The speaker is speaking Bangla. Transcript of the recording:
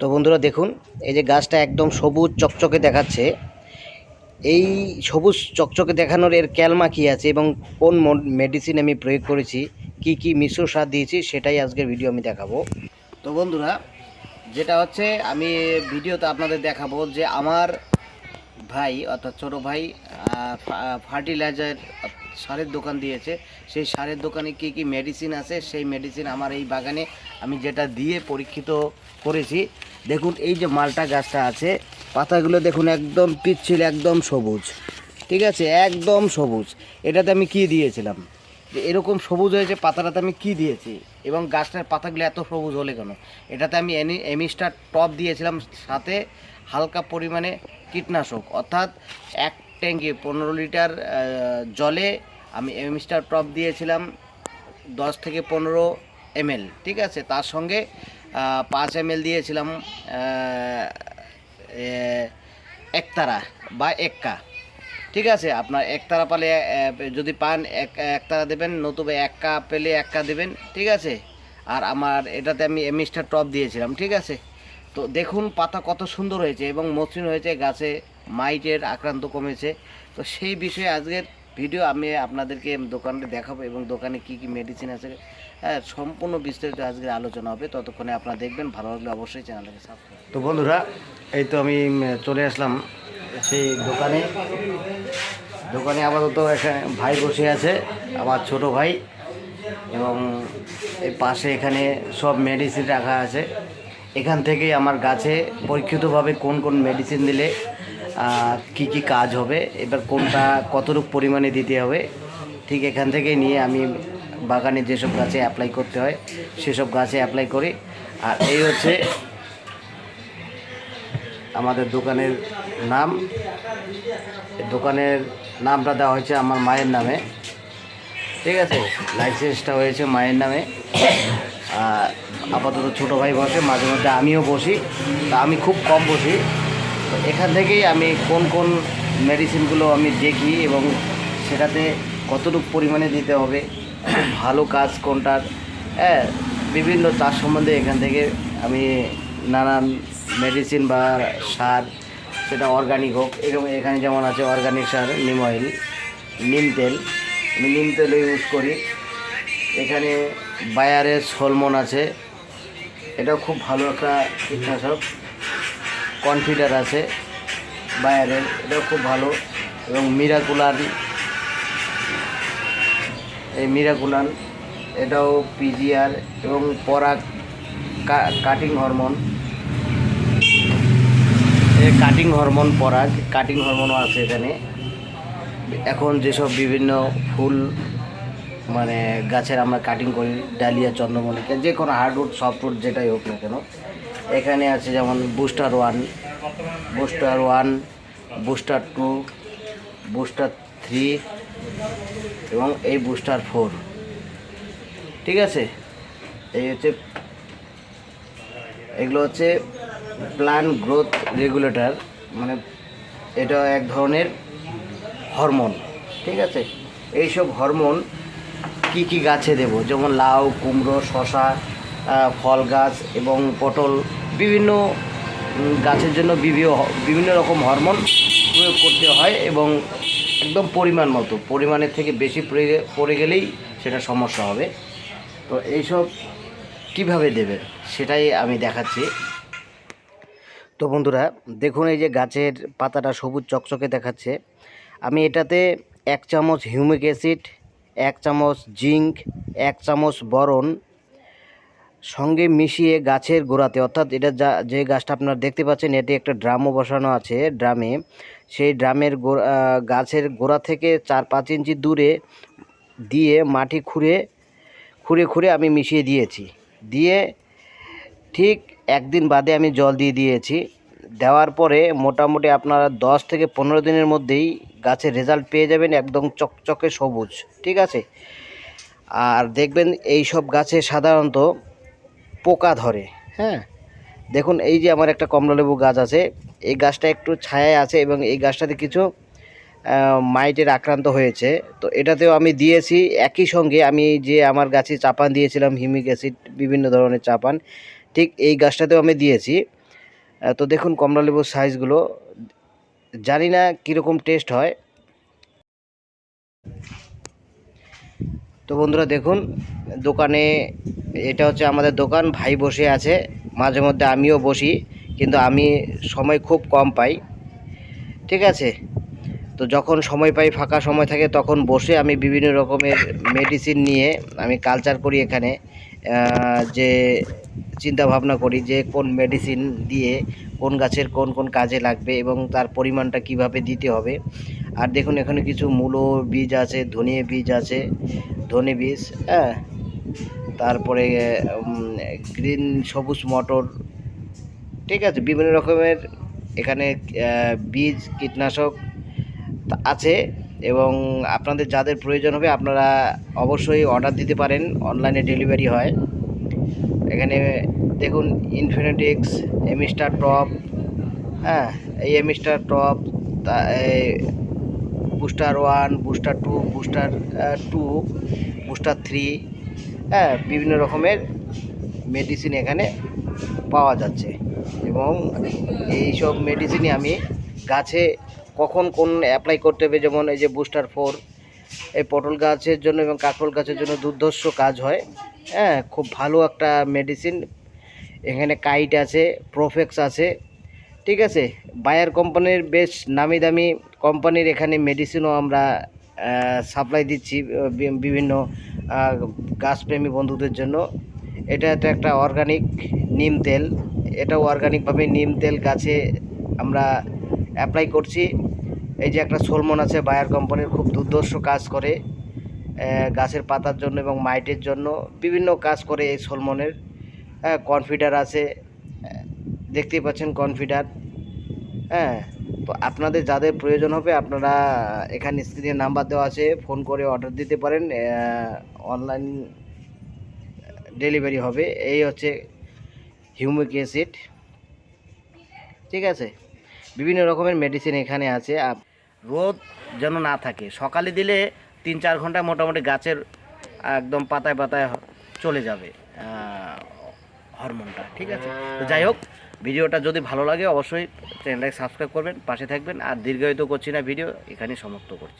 তো বন্ধুরা দেখুন, এই যে গাছটা একদম সবুজ চকচকে দেখাচ্ছে। এই সবুজ চকচকে দেখানোর এর ক্যালমা কী আছে এবং কোন মেডিসিন আমি প্রয়োগ করেছি, কি কি মিশ্র সার দিয়েছি, সেটাই আজকের ভিডিও আমি দেখাবো। তো বন্ধুরা, যেটা হচ্ছে, আমি ভিডিওতে আপনাদের দেখাবো যে আমার ভাই অর্থাৎ ছোটো ভাই ফার্টিলাইজার সারের দোকান দিয়েছে। সেই সারের দোকানে কি কি মেডিসিন আছে, সেই মেডিসিন আমার এই বাগানে আমি যেটা দিয়ে পরীক্ষিত করেছি। দেখুন, এই যে মালটা গাছটা আছে, পাতাগুলো দেখুন একদম পিচ্ছিল, একদম সবুজ। ঠিক আছে? একদম সবুজ। এটাতে আমি কি দিয়েছিলাম? যে এরকম সবুজ হয়েছে, পাতাটাতে আমি কি দিয়েছি? এবং গাছটার পাতাগুলো এত সবুজ হলে কেন? এটাতে আমি এনি, এমিস্টার টপ দিয়েছিলাম সাথে হালকা পরিমাণে কীটনাশক। অর্থাৎ এক ট্যাঙ্কি পনেরো লিটার জলে আমি এমিস্টার টপ দিয়েছিলাম দশ থেকে পনেরো এমএল, ঠিক আছে? তার সঙ্গে পাঁচ এমএল দিয়েছিলাম একতারা বা এক্কা, ঠিক আছে? আপনার একতারা পালে যদি পান, এক, একতারা দেবেন, নতুবা এক্কা পেলে এক্কা দেবেন, ঠিক আছে? আর আমার এটাতে আমি এমিস্টার টপ দিয়েছিলাম, ঠিক আছে? তো দেখুন পাতা কত সুন্দর হয়েছে এবং মসৃণ হয়েছে গাছে। মাইটের আক্রান্ত কমেছে। তো সেই বিষয়ে আজকের ভিডিও আমি আপনাদেরকে দোকানটা দেখাবো এবং দোকানে কি কি মেডিসিন আছে। হ্যাঁ সম্পূর্ণ বিস্তারিত আজকের আলোচনা হবে। ততক্ষণে আপনারা দেখবেন। ভালো লাগলে অবশ্যই চ্যানেলটাকে সাবস্ক্রাইব তো বন্ধুরা, এই তো আমি চলে আসলাম সেই দোকানে। দোকানে আপাতত এখানে ভাই বসে আছে, আমার ছোট ভাই। এবং এই পাশে এখানে সব মেডিসিন রাখা আছে। এখান থেকেই আমার গাছে পরীক্ষিতভাবে কোন কোন মেডিসিন দিলে কি কি কাজ হবে, এবার কোনটা কতটুকু পরিমাণে দিতে হবে, ঠিক এখান থেকে নিয়ে আমি বাগানে যেসব গাছে অ্যাপ্লাই করতে হয়, সেসব গাছে অ্যাপ্লাই করি। আর এই হচ্ছে আমাদের দোকানের নাম। দোকানের নামটা দেওয়া হয়েছে আমার মায়ের নামে। ঠিক আছে? লাইসেন্সটা হয়েছে মায়ের নামে। আর আপাতত ছোটো ভাই বসে, মাঝে মধ্যে আমিও বসি। তা আমি খুব কম বসি। এখান থেকেই আমি কোন কোন মেডিসিনগুলো আমি দেখি এবং সেটাতে কতটুকু পরিমাণে দিতে হবে, ভালো কাজ কোনটার হ্যাঁ বিভিন্ন চাষ সম্বন্ধে এখান থেকে আমি নানান মেডিসিন বা সার, সেটা অর্গানিক হোক, এরকম এখানে যেমন আছে অর্গানিক সার, নিম অয়েল নিম তেল, আমি নিম তেল ইউজ করি। এখানে বায়ারে সলমন আছে, এটাও খুব ভালো একটা কীটনাশক। কনফিডার আছে বায়ারের এটাও খুব ভালো। এবং মিরাকুলান এই মিরাকুলান এটাও পিজিআর এবং পরাগ কাটিং হরমোন কাটিং হরমোন পরাগ কাটিং হরমোনও আছে এখানে। এখন যেসব বিভিন্ন ফুল মানে গাছের আমরা কাটিং করি, ডালিয়া, চন্দ্রমল্লিকা, যে কোনো হার্ডউড সফটউড যেটাই হোক না কেন। এখানে আছে যেমন booster one booster one booster two booster three এবং এই বুস্টার ফোর ঠিক আছে? এই হচ্ছে, এগুলো হচ্ছে প্লান গ্রোথ রেগুলেটর মানে এটা এক ধরনের হরমোন ঠিক আছে? এইসব হরমোন কি কি গাছে দেব? যেমন লাউ, কুমড়ো শশা ফল গাছ এবং পটল বিভিন্ন গাছের জন্য বিভিন্ন বিভিন্ন রকম হরমোন প্রয়োগ করতে হয় এবং একদম পরিমাণ মতো, পরিমাণের থেকে বেশি পড়ে গেলেই সেটা সমস্যা হবে। তো এইসব কীভাবে দেবেন সেটাই আমি দেখাচ্ছি। তো বন্ধুরা, দেখুন এই যে গাছের পাতাটা সবুজ চকচকে দেখাচ্ছে। আমি এটাতে এক চামচ হিউমিক অ্যাসিড, এক চামচ জিঙ্ক, এক চামচ বরন সঙ্গে মিশিয়ে গাছের গোড়াতে, অর্থাৎ এটা যা, যে গাছটা আপনারা দেখতে পাচ্ছেন, এটি একটা ড্রামও বসানো আছে ড্রামে। সেই ড্রামের গাছের গোড়া থেকে চার পাঁচ ইঞ্চি দূরে দিয়ে মাটি খুঁড়ে খুঁড়ে খুঁড়ে আমি মিশিয়ে দিয়েছি। দিয়ে ঠিক একদিন বাদে আমি জল দিয়ে দিয়েছি। দেওয়ার পরে মোটামুটি আপনারা দশ থেকে পনেরো দিনের মধ্যেই গাছের রেজাল্ট পেয়ে যাবেন একদম চকচকে সবুজ, ঠিক আছে? আর দেখবেন এই সব গাছে সাধারণত পোকা ধরে হ্যাঁ? দেখুন, এই যে আমার একটা কমলালেবু গাছ আছে, এই গাছটা একটু ছায়ায় আছে এবং এই গাছটাতে কিছু মাইটের আক্রান্ত হয়েছে। তো এটাতেও আমি দিয়েছি, একই সঙ্গে আমি যে আমার গাছে চাপান দিয়েছিলাম, হিমিক অ্যাসিড, বিভিন্ন ধরনের চাপান, ঠিক এই গাছটাতেও আমি দিয়েছি। তো দেখুন কমলালেবুর সাইজগুলো জানি না কীরকম টেস্ট হয় তো বন্ধুরা দেখুন, দোকানে এটা হচ্ছে আমাদের দোকান, ভাই বসে আছে, মাঝে মধ্যে আমিও বসি, কিন্তু আমি সময় খুব কম পাই, ঠিক আছে? তো যখন সময় পাই, ফাঁকা সময় থাকে, তখন বসে আমি বিভিন্ন রকমের মেডিসিন নিয়ে আমি কালচার করি এখানে যে চিন্তা ভাবনা করি যে কোন মেডিসিন দিয়ে কোন গাছের কোন কোন কাজে লাগবে এবং তার পরিমাণটা কীভাবে দিতে হবে। আর দেখুন, এখানে কিছু মূলো বীজ আছে ধনিয়া বীজ আছে, ধনে বীজ হ্যাঁ। তারপরে গ্রিন সবুজ মটর, ঠিক আছে, বিভিন্ন রকমের এখানে বীজ, কীটনাশক আছে এবং আপনাদের যাদের প্রয়োজন হবে, আপনারা অবশ্যই অর্ডার দিতে পারেন অনলাইনে ডেলিভারি হয়। এখানে দেখুন ইনফিনিটিক্স এমিস্টার টপ হ্যাঁ এই এমিস্টার টপ তা booster one booster two booster two booster three হ্যাঁ বিভিন্ন রকমের মেডিসিন এখানে পাওয়া যাচ্ছে। এবং এই সব মেডিসিনই আমি গাছে কখন কোন অ্যাপ্লাই করতে হবে, যেমন এই যে বুস্টার ফোর এই পটল গাছের জন্য এবং কাঁকরোল গাছের জন্য দুর্ধর্ষ কাজ হয়। হ্যাঁ খুব ভালো একটা মেডিসিন এখানে কাইট আছে প্রোফেক্স আছে, ঠিক আছে? বায়ার কোম্পানির বেশ নামি দামি কোম্পানির এখানে মেডিসিনও আমরা সাপ্লাই দিচ্ছি বিভিন্ন গাছপ্রেমী বন্ধুদের জন্য। এটা একটা একটা অর্গানিক নিম তেল। এটাও অর্গানিকভাবে নিম তেল গাছে আমরা অ্যাপ্লাই করছি। এই যে একটা সোলমন আছে বায়ার কোম্পানির খুব দুর্দর্শ কাজ করে গাছের পাতার জন্য এবং মাইটের জন্য বিভিন্ন কাজ করে এই সোলমনের। হ্যাঁ কনফিডার আছে দেখতেই পাচ্ছেন কনফিডার হ্যাঁ। তো আপনাদের যাদের প্রয়োজন হবে, আপনারা এখানে স্ক্রিনে নাম্বার দেওয়া আছে ফোন করে অর্ডার দিতে পারেন অনলাইন ডেলিভারি হবে। এই হচ্ছে হিউমিক অ্যাসিড ঠিক আছে? বিভিন্ন রকমের মেডিসিন এখানে আছে। রোদ যেন না থাকে। সকালে দিলে তিন চার ঘণ্টা মোটামুটি গাছের একদম পাতায় পাতায় চলে যাবে হরমোনটা ঠিক আছে? তো যাই হোক ভিডিওটা যদি ভালো লাগে, অবশ্যই চ্যানেলটাকে সাবস্ক্রাইব করবেন, পাশে থাকবেন। আর দীর্ঘায়িত করছি না ভিডিও, এখানেই সমাপ্ত করছি।